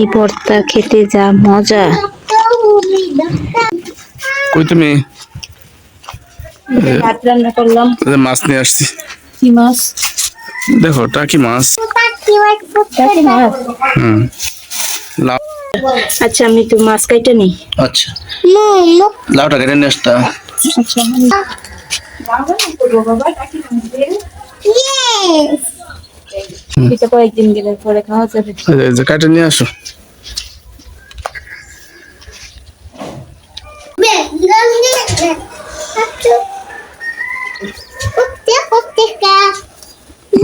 এই ভর্তা খেতে যা মজা। কই তুমি? ভাত রান্না করলাম। মাছ নিয়ে আসছি। কি মাছ? দেখো টাকি মাছ। টাকি মাছ? হুম। আচ্ছা আমি তো মাছ কাইটা নেই। আচ্ছা। লাউটা কেটে নিয়ে আসতা। আচ্ছা এটা কয়েকদিন গেলে পরে খাওয়া যাবে। এই যে- এই যে কেটে নিয়ে আসো।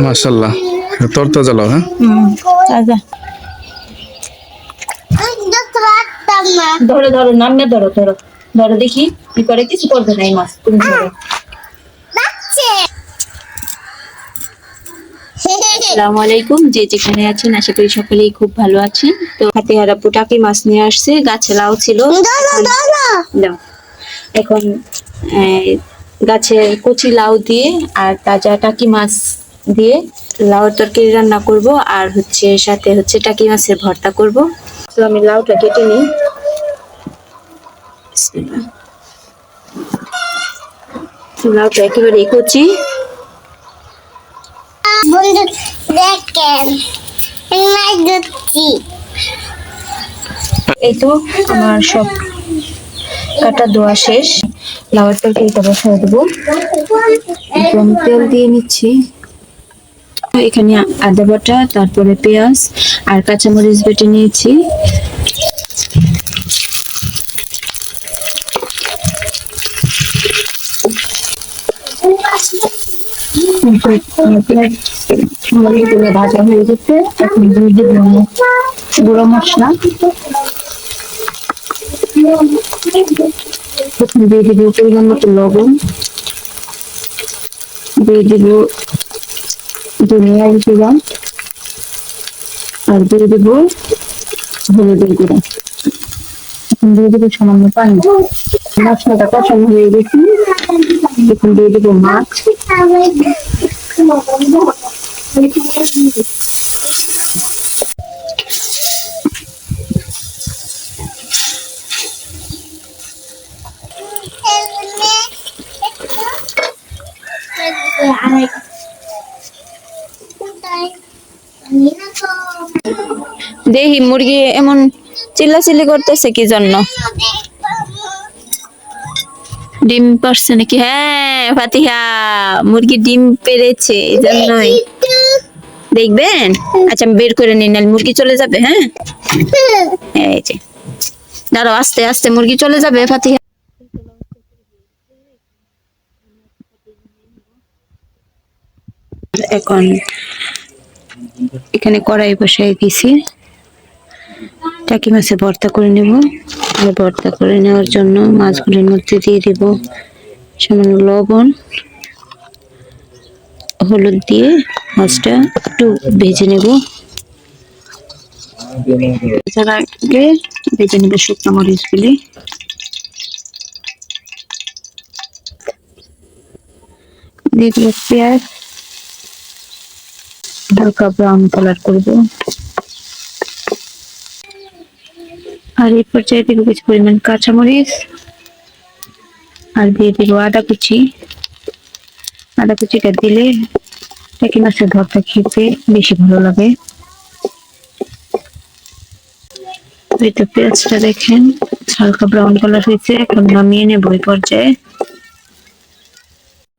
মাশাল্লাহ তোর তো জ্বালাও হ্যাঁ? ধরো ধরো নামে ধরো ধরো। ধরো দেখি কি করে কিছু করবে না এই মাছ। তুমি ধরো। আসসালামু আলাইকুম যে যেখানে আছেন আশা করি সকলেই খুব ভালো আছেন। তো হাতে মাছ নিয়ে আসছে গাছে লাউ ছিল। এখন কচি লাউ দিয়ে আর তাজা টাকি মাছ দিয়ে লাউ তরকারি রান্না করব আর হচ্ছে সাথে হচ্ছে টাকি মাছের ভর্তা করব। তো আমি লাউটা কেটে নিই। লাউটা একেবারে কচি বন্ধু দেখেন আমি মাছ ধরছি এই তো আমার সব কাটা ধোয়া শেষ। লাউয়ের তরকারিটা বসাই দেবো। একটু তেল দিয়ে নিচ্ছি। এখানে আদা বাটা, তারপরে পেঁয়াজ আর কাঁচামরিচ বেটে নিয়েছি। মরিচগুলো ভাজা হয়ে গেছে। এখন দিয়ে দেবো গুঁড়ো মশলা। প্রথমে দিয়ে দিব পরিমাণ মতো লবণ। দিয়ে দিব ধনিয়া গুঁড়া। আর দিয়ে দিব হলুদের গুঁড়া। এখন দিয়ে দিব সামান্য পানি। মশলাটা কষানো হয়ে গেছে। এখন দিয়ে দিব মাছ। দেখি মুরগি এমন চিল্লাচিল্লি করতেছে কি জন্য? ডিম পারছে নাকি? হ্যাঁ ফাতিহা, মুরগি ডিম পেরেছে এই জন্যই দেখবেন? আচ্ছা আমি বের করে নিন মুরগি চলে যাবে হ্যাঁ? এই যে। দাঁড়াও, আস্তে আস্তে, মুরগি চলে যাবে, ফাতিহা। এখন এখানে কড়াই বসাই দিয়েছি টাকি মাছে ভর্তা করে নেব। আর ভর্তা করে নেওয়ার জন্য মাছগুলির মধ্যে দিয়ে দিব সামান্য লবণ, হলুদ দিয়ে মাছটা একটু ভেজে নেব। ভেজে নেব শুকনো মরিচগুলি। দিয়ে পেঁয়াজ, হালকা ব্রাউন কালার করব। আর এই পর্যায়ে দিব কিছু পরিমাণ কাঁচামরিচ আর দিয়ে দিব আদা কুচি। আদা কুচিটা দিলে টাকি মাছের ভর্তা খেতে বেশি ভালো লাগে। এই তো পেঁয়াজটা দেখেন, হালকা ব্রাউন কালার হয়েছে, এখন নামিয়ে নেব এই পর্যায়ে।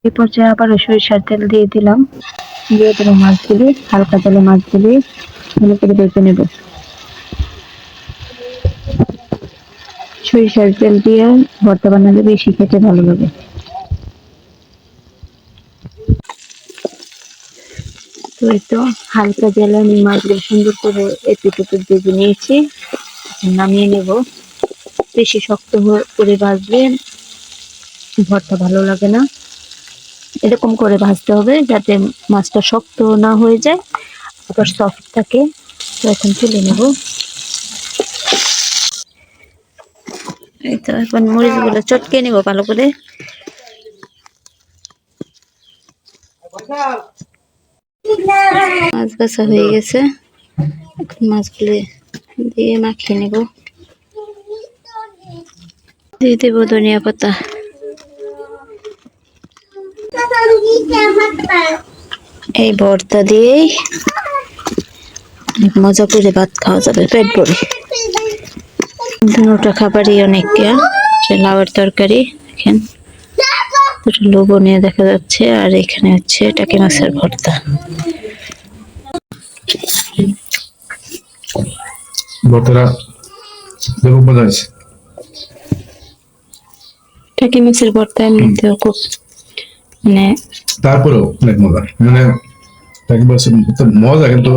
এই পর্যায়ে আবার সরিষার তেল দিয়ে দিলাম। দিয়ে দেবো মাছগুলি হালকা তেলে মাছগুলি ভালো করে বেঁচে নেব। সরিষার তেল দিয়ে ভর্তা বানালে বেশি খেতে ভালো লাগে তো এই হালকা জলে আমি মাছগুলো সুন্দর করে একটু ভেজে নিয়েছি নামিয়ে নেব। বেশি শক্ত করে ভাজলে ভর্তা ভালো লাগে না। এরকম করে ভাজতে হবে যাতে মাছটা শক্ত না হয়ে যায়, আবার সফট থাকে। তো এখন তুলে নেব। এই তো, এখন মরিচগুলো চটকে নিব ভালো করে। মাছ বাছা হয়ে গেছে। এখন মাছগুলো দিয়ে মাখিয়ে নেব। দিয়ে দেবো ধনিয়া পাতা। এই ভর্তা দিয়েই মজা করে ভাত খাওয়া যাবে, পেট ভরে। দুটা খাবারই অনেক লাউয়ের তরকারি দেখেন। দুটো লোবনীয় দেখা যাচ্ছে আর এখানে হচ্ছে টাকি মাছের ভর্তা। ভর্তাটা দেখো মজা টাকি মাছের ভর্তা এমনিতেও খুব মানে তারপরেও অনেক মজা। মানে তাকে বলছে তো মজা কিন্তু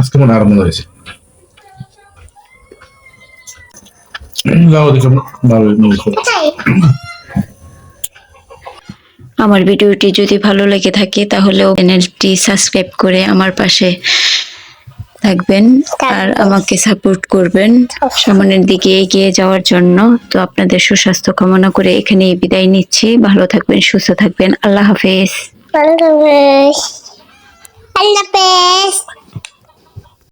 আজকে মনে হয় আরও মজা হয়েছে লাউ দেখো ভালো নৌকো আমার ভিডিওটি যদি ভালো লেগে থাকে তাহলে চ্যানেলটি সাবস্ক্রাইব করে আমার পাশে থাকবেন আর আমাকে সাপোর্ট করবেন। সামনের দিকে এগিয়ে যাওয়ার জন্য তো আপনাদের সুস্বাস্থ্য কামনা করে এখানে বিদায় নিচ্ছি। ভালো থাকবেন সুস্থ থাকবেন। আল্লাহ হাফেজ। আল্লাহ হাফেজ।